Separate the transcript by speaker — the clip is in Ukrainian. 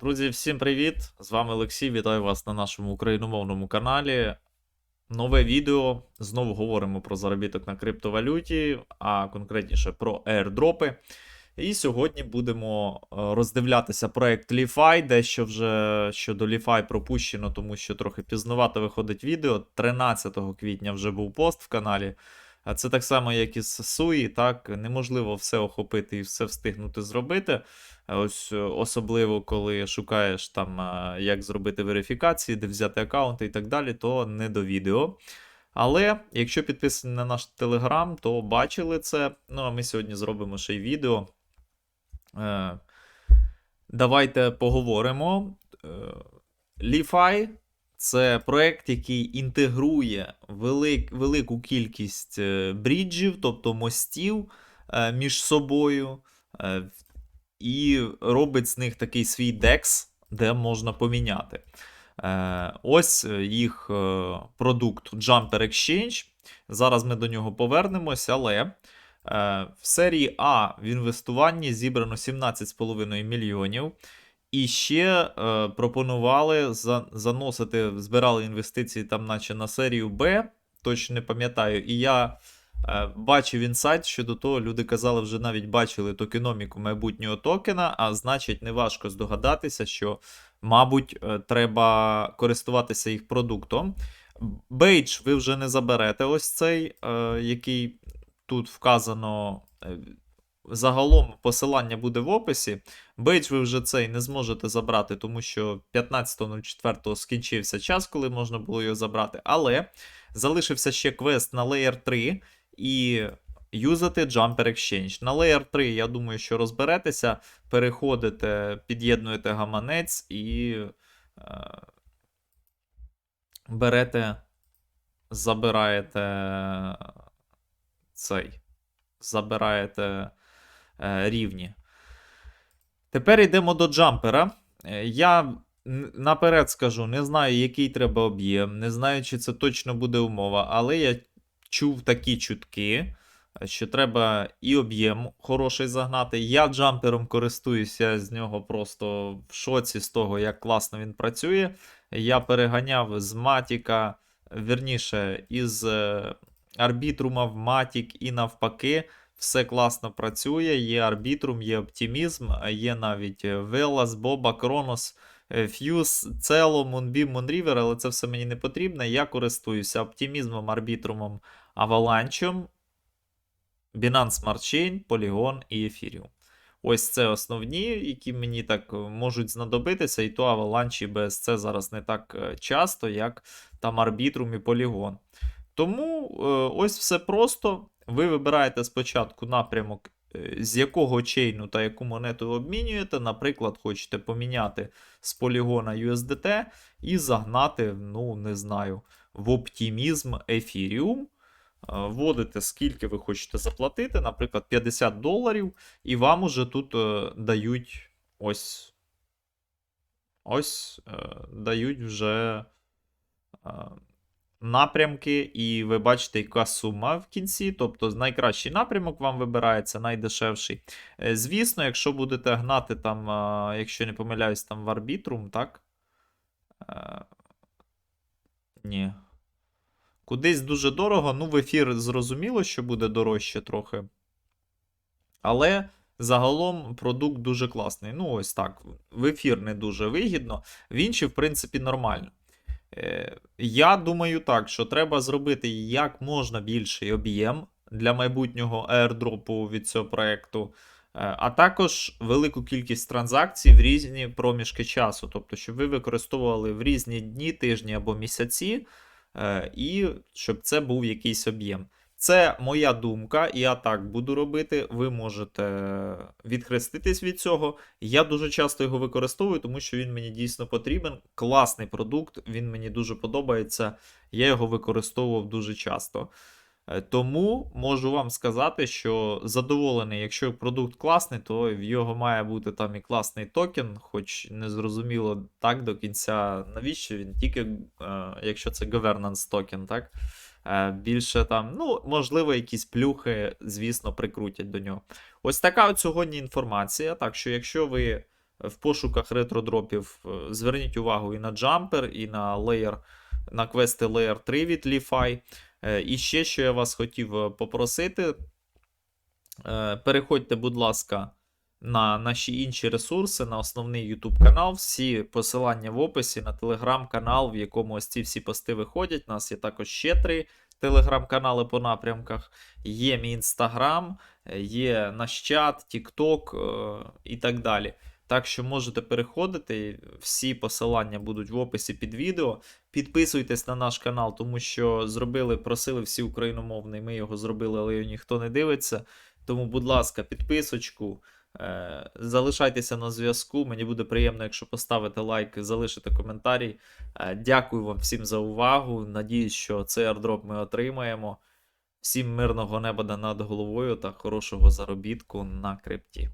Speaker 1: Друзі, всім привіт! З вами Олексій. Вітаю вас на нашому україномовному каналі. Нове відео. Знову говоримо про заробіток на криптовалюті, а конкретніше про airdropи. І сьогодні будемо е, роздивлятися проект LeFi, дещо вже щодо LeFi пропущено, тому що трохи пізнувато виходить відео. 13 квітня вже був пост в каналі. А Це так само, як і з Суї, так неможливо все охопити і все встигнути зробити. Ось е, особливо, коли шукаєш там, е, як зробити верифікації, де взяти аккаунти і так далі, то не до відео. Але якщо підписані на наш телеграм, то бачили це. Ну а ми сьогодні зробимо ще й відео. Е, Давайте поговоримо. LeFi це проект, який інтегрує велик, велику кількість е, бріджів, тобто мостів е, між собою, е, і робить з них такий свій DEX, де можна поміняти. Ось їх продукт Jumper Exchange. Зараз ми до нього повернемось, але в серії А в інвестуванні зібрано 17,5 мільйонів. І ще е, пропонували за, заносити, збирали інвестиції там, наче на серію Б, точно не пам'ятаю. І я е, бачив інсайт щодо того, люди казали, вже навіть бачили токеноміку майбутнього токена, а значить, неважко здогадатися, що, мабуть, е, треба користуватися їх продуктом. Бейдж ви вже не заберете ось цей, е, який тут вказано. Загалом посилання буде в описі. Бейдж ви вже цей не зможете забрати, тому що 15.04 скінчився час, коли можна було його забрати. Але залишився ще квест на Layer 3 і юзати Jumper Exchange. На Layer 3, я думаю, що розберетеся, переходите, під'єднуєте гаманець і е, берете, забираєте цей. Забираєте рівні. Тепер йдемо до джампера. Е, Я наперед скажу, не знаю, який треба об'єм, не знаю, чи це точно буде умова, але я чув такі чутки, е, що треба і об'єм хороший загнати. Я джампером користуюся з нього просто в шоці з того, як класно він працює. Я переганяв з Матіка, вірніше, із е, арбітрума в Матік і навпаки. Все класно працює, є арбітрум, є оптимізм, є навіть Велас, Боба, Кронос, Фьюз, Цело, Moonbeam, Moonriver, але це все мені не потрібно. Я користуюся оптимізмом, арбітрумом, Аваланчем, Binance Smart Chain, Polygon і Ethereum. Ось це основні, які мені так е, можуть знадобитися, і то Avalanche і BSC зараз не так е, часто, як там Arbitrum і Polygon. Тому е, ось все просто. Ви вибираєте спочатку напрямок, е, з якого чейну та яку монету обмінюєте. Наприклад, хочете поміняти з полігона USDT і загнати, ну, не знаю, в оптимізм Ethereum. Е, Вводите, скільки ви хочете заплатити, наприклад, 50 доларів, і вам уже тут е, дають ось. Ось дають вже. Напрямки, і ви бачите, яка сума в кінці. Тобто найкращий напрямок вам вибирається, найдешевший. Е, Звісно, якщо будете гнати там, якщо не помиляюсь, там в арбітрум, так? Е, Ні. Кудись дуже дорого. Ну, в ефір зрозуміло, що буде дорожче трохи. Але загалом продукт дуже класний. Ну, ось так. В ефір не дуже вигідно, в інші, в принципі, нормально. Е, Я думаю так, що треба зробити як можна більший об'єм для майбутнього аердропу від цього проекту, е, а також велику кількість транзакцій в різні проміжки часу. Тобто, щоб ви використовували в різні дні, тижні або місяці, е, і щоб це був якийсь об'єм. Це моя думка, я так буду робити. Ви можете відхреститись від цього. Я дуже часто його використовую, тому що він мені дійсно потрібен. Класний продукт, він мені дуже подобається. Я його використовував дуже часто. Е, Тому можу вам сказати, що задоволений, якщо продукт класний, то в його має бути там і класний токен, хоч не зрозуміло так до кінця, навіщо він тільки, е, якщо це governance токен, так? Е, Більше там, ну, можливо, якісь плюхи, звісно, прикрутять до нього. Ось така от сьогодні інформація. Так що, якщо ви в пошуках ретродропів е, зверніть увагу і на Jumper, і на Layer, на квести Layer 3 від LeFi. Е, І ще, що я вас хотів попросити, переходьте, будь ласка, на наші інші ресурси, на основний YouTube канал. Всі посилання в описі на телеграм-канал, в якому ось ці всі пости виходять. У нас є також ще три телеграм-канали по напрямках. Є мій інстаграм, е, є наш чат, Тікток і так далі. Так що можете переходити, всі посилання будуть в описі під відео. Підписуйтесь на наш канал, тому що зробили, просили всі україномовні, ми його зробили, але його ніхто не дивиться. Тому, будь ласка, підписочку. Е, залишайтеся на зв'язку. Мені буде приємно, якщо поставите лайк і залишите коментарій. Е, дякую вам всім за увагу. Надіюсь, що цей ардроп ми отримаємо. Всім мирного неба над головою та хорошого заробітку на крипті.